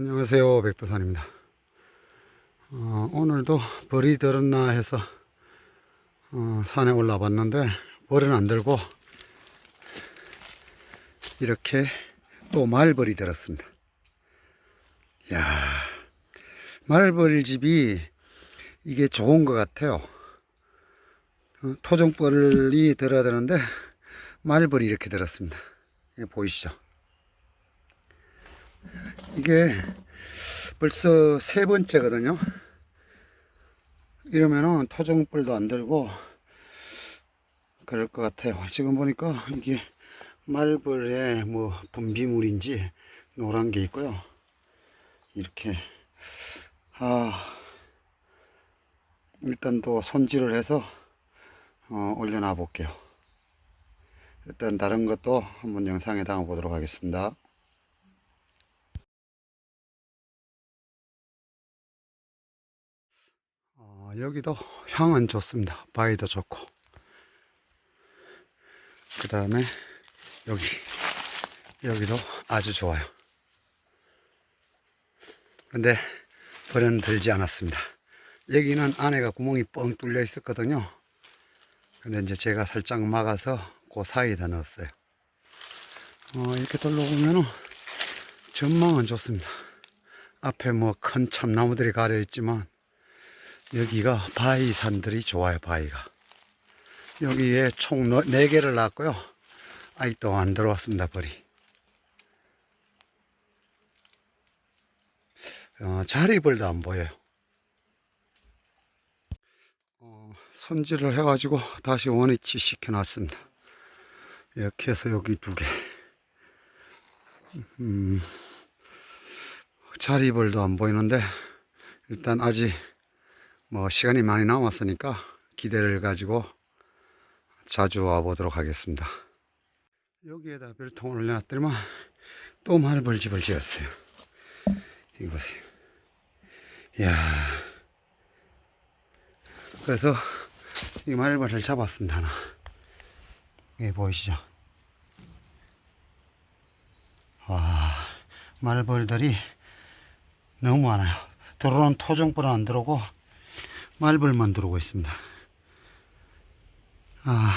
안녕하세요. 백두산입니다. 어, 오늘도 벌이 들었나 해서 어, 산에 올라 봤는데 벌은 안 들고 이렇게 또 말벌이 들었습니다. 야 말벌집이 이게 좋은 것 같아요. 어, 토종벌이 들어야 되는데 말벌이 이렇게 들었습니다. 보이시죠 이게 벌써 세 번째거든요. 이러면은 토종불도 안 들고 그럴 것 같아요. 지금 보니까 이게 말벌의 뭐 분비물인지 노란 게 있고요. 이렇게 아 일단 또 손질을 해서 어, 올려놔 볼게요. 일단 다른 것도 한번 영상에 담아 보도록 하겠습니다. 어, 여기도 향은 좋습니다. 바위도 좋고. 그 다음에 여기, 여기도 아주 좋아요. 근데 벌은 들지 않았습니다. 여기는 안에가 구멍이 뻥 뚫려 있었거든요. 근데 이제 제가 살짝 막아서 그 사이에다 넣었어요. 어, 이렇게 둘러보면은 전망은 좋습니다. 앞에 뭐 큰 참나무들이 가려 있지만 여기가 바위 산들이 좋아요, 바위가. 여기에 총 4개를 놨고요. 아직도 안 들어왔습니다, 벌이. 어, 자리벌도 안 보여요. 어, 손질을 해가지고 다시 원위치 시켜놨습니다. 이렇게 해서 여기 두 개. 음, 자리벌도 안 보이는데, 일단 아직 뭐 시간이 많이 남았으니까 기대를 가지고 자주 와보도록 하겠습니다. 여기에다 별통을 올려놨더니만 또 말벌집을 지었어요. 이거 보세요. 이야. 그래서 이 말벌을 잡았습니다. 하나. 여기 보이시죠? 와, 말벌들이 너무 많아요. 들어오는 토종벌은 안 들어오고 말벌 만 들어오고 있습니다. 아,